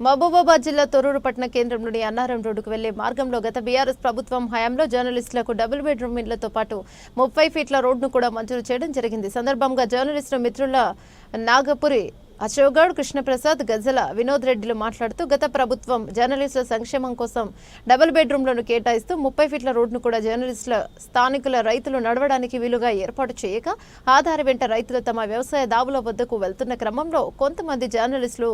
మహబూబాబాద్ జిల్లా తొర్రూరు పట్టణ కేంద్రంలోని అన్నారం రోడ్డుకు వెళ్ళే మార్గంలో గత బీఆర్ఎస్ ప్రభుత్వం హయాంలో జర్నలిస్టులకు డబుల్ బెడ్రూమ్ ఇళ్ళతో పాటు ముప్పై ఫీట్ల రోడ్డును కూడా మంజూరు చేయడం జరిగింది. సందర్భంగా జర్నలిస్టు మిత్రుల నాగపురి అశోగౌడ్ కృష్ణప్రసాద్ గజల వినోద్ రెడ్డిలు మాట్లాడుతూ గత ప్రభుత్వం జర్నలిస్టుల సంక్షేమం కోసం డబుల్ బెడ్రూమ్లను కేటాయిస్తూ ముప్పై ఫీట్ల రోడ్ను కూడా జర్నలిస్టుల స్థానికుల రైతులు నడవడానికి వీలుగా ఏర్పాటు చేయక ఆధార వెంట రైతులు తమ వ్యవసాయ దావుల వద్దకు వెళ్తున్న క్రమంలో కొంతమంది జర్నలిస్టులు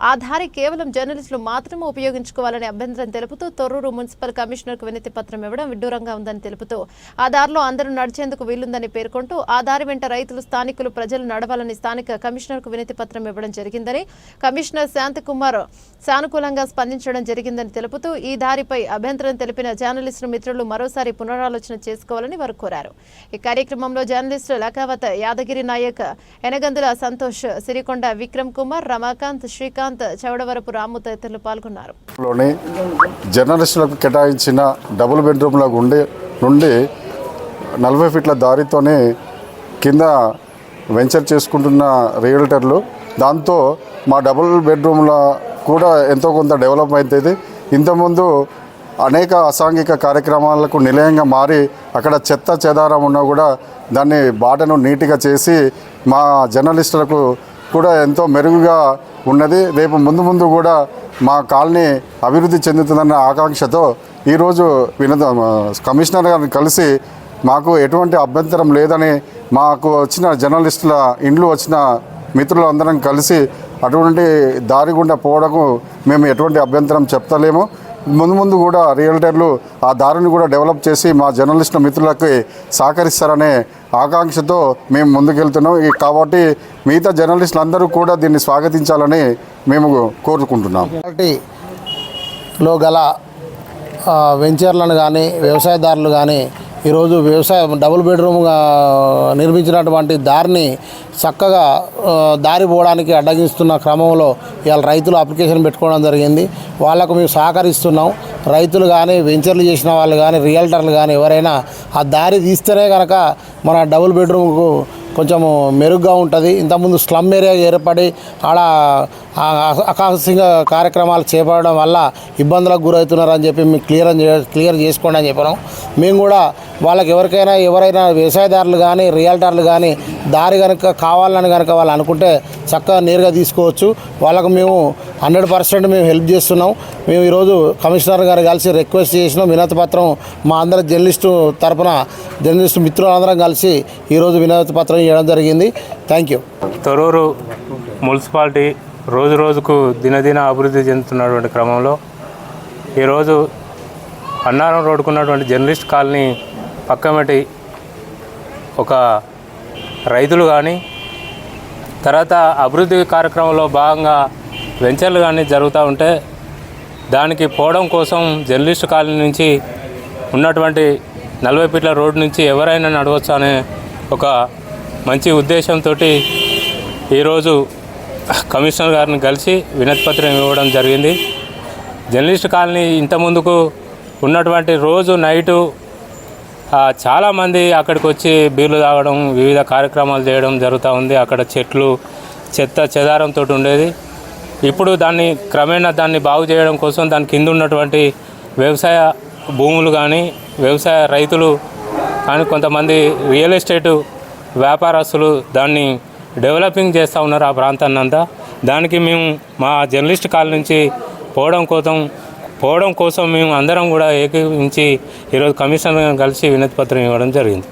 ఆ దారి కేవలం జర్నలిస్టులు మాత్రమే ఉపయోగించుకోవాలని అభ్యంతరం తెలుపుతూ తొర్రూరు మున్సిపల్ కమిషనర్కు వినతి పత్రం ఇవ్వడం విడ్డూరంగా ఉందని తెలుపుతూ ఆ దారిలో అందరూ నడిచేందుకు వీలుందని పేర్కొంటూ ఆ దారి వెంట రైతులు స్థానికులు ప్రజలు నడవాలని స్థానిక కమిషనర్కు వినతి పత్రం ఇవ్వడం జరిగిందని కమిషనర్ శాంతకుమార్ సానుకూలంగా స్పందించడం జరిగిందని తెలుపుతూ ఈ దారిపై అభ్యంతరం తెలిపిన జర్నలిస్టు మిత్రులు మరోసారి పునరాలోచన చేసుకోవాలని వారు కోరారు. ఈ కార్యక్రమంలో జర్నలిస్టు లకావత్ యాదగిరి నాయక్ ఎనగందుల సంతోష్ సిరికొండ విక్రమ్ కుమార్ రమాకాంత్ శ్రీకాంత్ చౌడవరపు రాము తదితరులు పాల్గొన్నారు. జర్నలిస్టులకు కేటాయించిన డబుల్ బెడ్రూమ్ల గుండి నుండి నలభై ఫీట్ల దారితోనే కింద వెంచర్ చేసుకుంటున్న రియల్టర్లు. దాంతో మా డబుల్ బెడ్రూమ్ల కూడా ఎంతో కొంత డెవలప్ అవుతుంది ఇంతకుముందు అనేక అసాంఘిక కార్యక్రమాలకు నిలయంగా మారి అక్కడ చెత్త చెదారం ఉన్నా కూడా దాన్ని బాటను నీట్గా చేసి మా జర్నలిస్టులకు కూడా ఎంతో మెరుగుగా ఉన్నది. రేపు ముందు ముందు కూడా మా కాలనీ అభివృద్ధి చెందుతుందన్న ఆకాంక్షతో ఈరోజు వినోద కమిషనర్ గారిని కలిసి మాకు ఎటువంటి అభ్యంతరం లేదని మాకు వచ్చిన జర్నలిస్టుల ఇండ్లు వచ్చిన మిత్రులందరం కలిసి అటువంటి దారి గుండా పోవడకు మేము ఎటువంటి అభ్యంతరం చెప్తలేము. ముందు ముందు కూడా రియల్టర్లు ఆ దారిని కూడా డెవలప్ చేసి మా జర్నలిస్ట్ మిత్రులకి సహకరిస్తారనే ఆకాంక్షతో మేము ముందుకెళ్తున్నాం. కాబట్టి మిగతా జర్నలిస్టులు అందరూ కూడా దీన్ని స్వాగతించాలని మేము కోరుకుంటున్నాం. లో గల వెంచర్లను కానీ వ్యవసాయదారులు కానీ ఈరోజు వ్యవసాయ డబుల్ బెడ్రూమ్గా నిర్మించినటువంటి దారిని చక్కగా దారి పోవడానికి అడ్డగిస్తున్న క్రమంలో ఇవాళ రైతులు అప్లికేషన్ పెట్టుకోవడం జరిగింది. వాళ్ళకు మేము సహకరిస్తున్నాం. రైతులు కానీ వెంచర్లు చేసిన వాళ్ళు కానీ రియల్టర్లు కానీ ఎవరైనా ఆ దారి తీస్తేనే కనుక మన డబుల్ బెడ్రూమ్కు కొంచెం మెరుగ్గా ఉంటుంది. ఇంతకుముందు స్లమ్ ఏరియా ఏర్పడి ఆడ ఆ కార్యక్రమాలు చేపట్టడం వల్ల ఇబ్బందులకు గురవుతున్నారని చెప్పి మేము క్లియర్ క్లియర్ చేసుకోండి అని చెప్పినాం. మేము కూడా వాళ్ళకి ఎవరికైనా ఎవరైనా వ్యవసాయదారులు కానీ రియల్టర్లు కానీ దారి కనుక కావాలని కనుక వాళ్ళు అనుకుంటే చక్కగా నేరుగా తీసుకోవచ్చు. వాళ్ళకు మేము హండ్రెడ్ పర్సెంట్ మేము హెల్ప్ చేస్తున్నాం. మేము ఈరోజు కమిషనర్ గారు కలిసి రిక్వెస్ట్ చేసినాం. వినతి పత్రం మా అందరి జర్నలిస్టు తరపున జర్నలిస్టు మిత్రులందరం కలిసి ఈరోజు వినతి పత్రం ఇవ్వడం జరిగింది. Thank you. తొరూరు మున్సిపాలిటీ రోజు రోజుకు దినదిన అభివృద్ధి చెందుతున్నటువంటి క్రమంలో ఈరోజు అన్నారం రోడ్డుకున్నటువంటి జర్నలిస్ట్ కాలనీ పక్కమటి ఒక రైతులు కానీ తర్వాత అభివృద్ధి కార్యక్రమంలో భాగంగా వెంచర్లు కానీ జరుగుతూ ఉంటే దానికి పోవడం కోసం జర్నలిస్ట్ కాలనీ నుంచి ఉన్నటువంటి నలభై ఫీట్ల రోడ్డు నుంచి ఎవరైనా నడవచ్చు అనే ఒక మంచి ఉద్దేశంతో ఈరోజు కమిషనర్ గారిని కలిసి వినతిపత్రం ఇవ్వడం జరిగింది. జర్నలిస్ట్ కాలనీ ఇంత ముందుకు ఉన్నటువంటి రోజు నైటు చాలామంది అక్కడికి వచ్చి బీర్లు తాగడం వివిధ కార్యక్రమాలు చేయడం జరుగుతూ ఉంది. అక్కడ చెట్లు చెత్త చెదారంతో ఉండేది. ఇప్పుడు దాన్ని క్రమేణా దాన్ని బాగు చేయడం కోసం దాని కింద ఉన్నటువంటి వ్యవసాయ భూములు కానీ వ్యవసాయ రైతులు కానీ కొంతమంది రియల్ ఎస్టేటు వ్యాపారస్తులు దాన్ని డెవలపింగ్ చేస్తూ ఉన్నారు ఆ ప్రాంతాన్ని అంతా. దానికి మేము మా జర్నలిస్ట్ కాల్ నుంచి పోవడం కోసం పోవడం కోసం మేము అందరం కూడా ఏకీవించి ఈరోజు కమిషనర్ కలిసి వినతి పత్రం ఇవ్వడం జరిగింది.